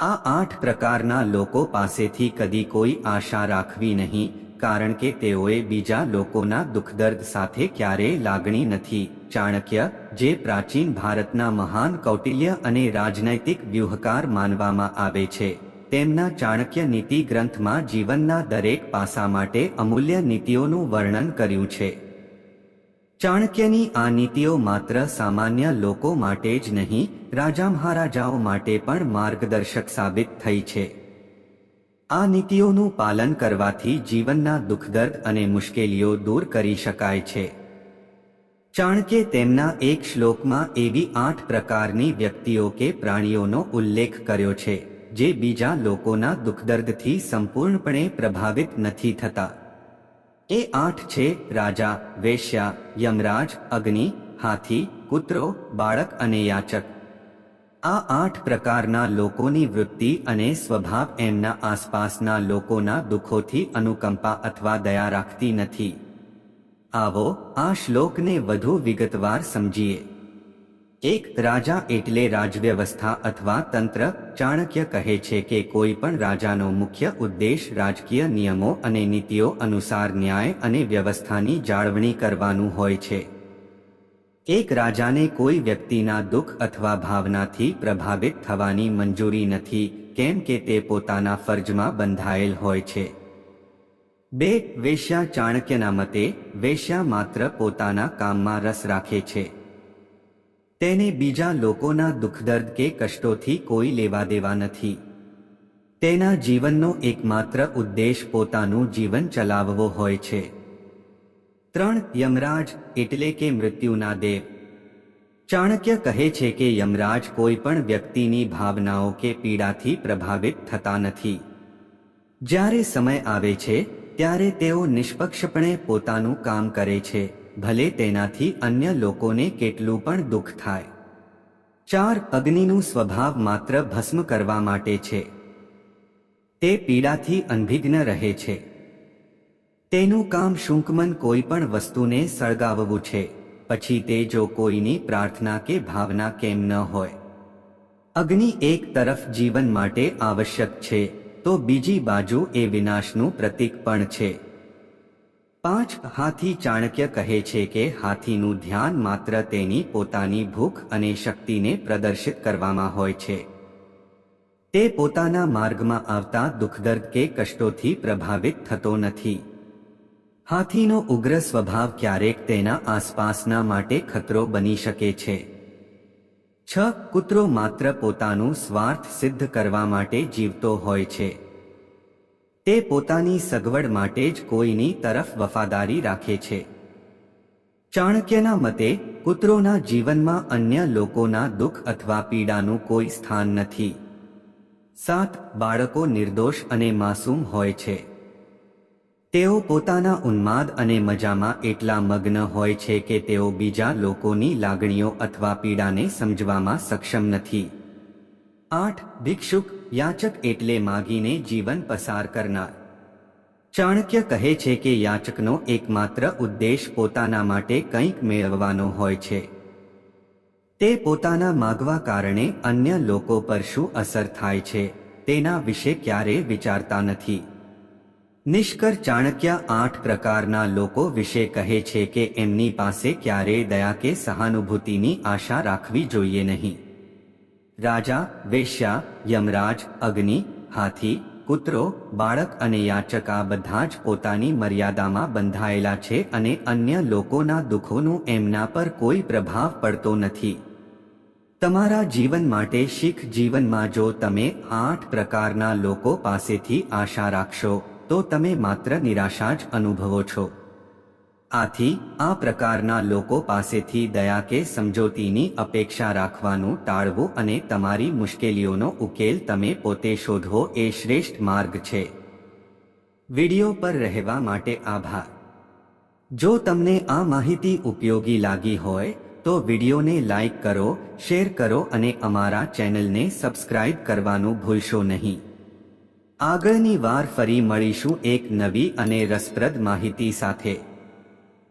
આ આઠ પ્રકારના લોકો પાસેથી કદી કોઈ આશા રાખવી નહીં, કારણ કે તેઓએ બીજા લોકોના દુઃખદર્દ સાથે ક્યારેય લાગણી નથી. ચાણક્ય, જે પ્રાચીન ભારતના મહાન કૌટિલ્ય અને રાજનૈતિક વ્યૂહકાર માનવામાં આવે છે, તેમના ચાણક્ય નીતિ ગ્રંથમાં જીવનના દરેક પાસા માટે અમૂલ્ય નીતિઓનું વર્ણન કર્યું છે. ચાણક્યની આ નીતિઓ માત્ર સામાન્ય લોકો માટે જ નહીં, રાજા મહારાજાઓ માટે પણ માર્ગદર્શક સાબિત થઈ છે. આ નીતિઓનું પાલન કરવાથી જીવનના દુઃખદર્દ અને મુશ્કેલીઓ દૂર કરી શકાય છે. ચાણક્ય તેમના એક શ્લોકમાં એવી આઠ પ્રકારની વ્યક્તિઓ કે પ્રાણીઓનો ઉલ્લેખ કર્યો છે, જે બીજા લોકોના દુઃખદર્દથી સંપૂર્ણપણે પ્રભાવિત નથી થતા. એ આઠ છે રાજા, વેશ્યા, યમરાજ, અગ્નિ, હાથી, કૂતરો, બાળક અને યાચક. આ આઠ પ્રકારના લોકોની વૃત્તિ અને સ્વભાવ એમના આસપાસના લોકોના દુઃખોથી અનુકંપા અથવા દયા રાખતી નથી. આવો આ શ્લોકને વધુ વિગતવાર સમજીએ. એક રાજા એટલે રાજવ્યવસ્થા અથવા તંત્ર ચાણક્ય કહે છે કે કોઈ પણ રાજાનો મુખ્ય ઉદ્દેશ રાજકીય નિયમો અને નીતિઓ અનુસાર ન્યાય અને વ્યવસ્થાની જાળવણી કરવાનું હોય છે. એક રાજાને કોઈ વ્યક્તિના દુઃખ અથવા ભાવનાથી પ્રભાવિત થવાની મંજૂરી નથી, કેમ કે તે પોતાના ફરજમાં બંધાયેલ હોય છે. બે, વેશ્યા ચાણક્યના મતે, વેશ્યા માત્ર પોતાના કામમાં રસ રાખે છે. તેને બીજા લોકોના દુઃખદર્દ કે કષ્ટોથી કોઈ લેવા દેવા નથી. તેના જીવનનો એકમાત્ર ઉદ્દેશ પોતાનું જીવન ચલાવવો હોય છે. ત્રણ, યમરાજ એટલે કે મૃત્યુના દેવ. ચાણક્ય કહે છે કે યમરાજ કોઈ પણ વ્યક્તિની ભાવનાઓ કે પીડાથી પ્રભાવિત થતા નથી. જ્યારે સમય આવે છે, ત્યારે તેઓ નિષ્પક્ષપણે પોતાનું કામ કરે છે. ભલે તેનાથી અન્ય લોકોને કેટલું પણ દુઃખ થાય. ચાર અગ્નિનું સ્વભાવ માત્ર ભસ્મ કરવા માટે છે. તે પીડાથી અનભિજ્ઞ રહે છે. તેનું કામ શુંકમન કોઈ પણ વસ્તુને સળગાવવું છે. પછી તે જો કોઈની પ્રાર્થના કે ભાવના કેમ ન હોય. અગ્નિ એક તરફ જીવન માટે આવશ્યક છે, તો બીજી બાજુ એ વિનાશનું પ્રતીક પણ છે. પાંચ હાથી ચાણક્ય કહે છે કે હાથીનું ધ્યાન માત્ર તેની પોતાની ભૂખ અને શક્તિને પ્રદર્શિત કરવામાં હોય છે. તે પોતાના માર્ગમાં આવતા દુઃખદર્દ કે કષ્ટોથી પ્રભાવિત થતો નથી. હાથીનો ઉગ્ર સ્વભાવ ક્યારેક તેના આસપાસના માટે ખતરો બની શકે છે. છ કૂતરો માત્ર પોતાનું સ્વાર્થ સિદ્ધ કરવા માટે જીવતો હોય છે. તે પોતાની સગવડ માટે જ કોઈની તરફ વફાદારી રાખે છે. ચાણક્યના મતે, કૂતરોના જીવનમાં અન્ય લોકોના દુઃખ અથવા પીડાનું કોઈ સ્થાન નથી. સાત બાળકો નિર્દોષ અને માસૂમ હોય છે. તેઓ પોતાના ઉન્માદ અને મજામાં એટલા મગ્ન હોય છે કે તેઓ બીજા લોકોની લાગણીઓ અથવા પીડાને સમજવામાં સક્ષમ નથી. આઠ ભિક્ષુક યાચક એટલે માગીને જીવન પસાર કરનાર. ચાણક્ય કહે છે કે યાચકનો એકમાત્ર ઉદ્દેશ પોતાના માટે કંઈક મેળવવાનો હોય છે. તે પોતાના માગવા કારણે અન્ય લોકો પર શું અસર થાય છે, તેના વિશે ક્યારે વિચારતા નથી. નિષ્કર ચાણક્ય આઠ પ્રકારના લોકો વિશે કહે છે કે એમની પાસે ક્યારેય દયા કે સહાનુભૂતિની આશા રાખવી જોઈએ નહીં. રાજા, વેશ્યા, યમરાજ, અગ્નિ, હાથી, કૂતરો, બાળક અને યાચક આ બધા જ પોતાની મર્યાદામાં બંધાયેલા છે અને અન્ય લોકોના દુઃખોનું એમના પર કોઈ પ્રભાવ પડતો નથી. તમારા જીવન માટે શીખ જીવનમાં જો તમે આઠ પ્રકારના લોકો પાસેથી આશા રાખશો, તો તમે માત્ર નિરાશા જ અનુભવો છો. આથી આ પ્રકારના લોકો પાસેથી દયા કે સમજોતીની અપેક્ષા રાખવાનું ટાળવું અને તમારી મુશ્કેલીઓનો ઉકેલ તમે પોતે શોધવો એ શ્રેષ્ઠ માર્ગ છે. વિડિયો પર રહેવા માટે આભાર. જો તમને આ માહિતી ઉપયોગી લાગી હોય, તો વિડિયોને લાઇક કરો, શેર કરો અને અમારા ચેનલને સબસ્ક્રાઇબ કરવાનું ભૂલશો નહીં. આગળની વાર ફરી મળીશું એક નવી અને રસપ્રદ માહિતી સાથે.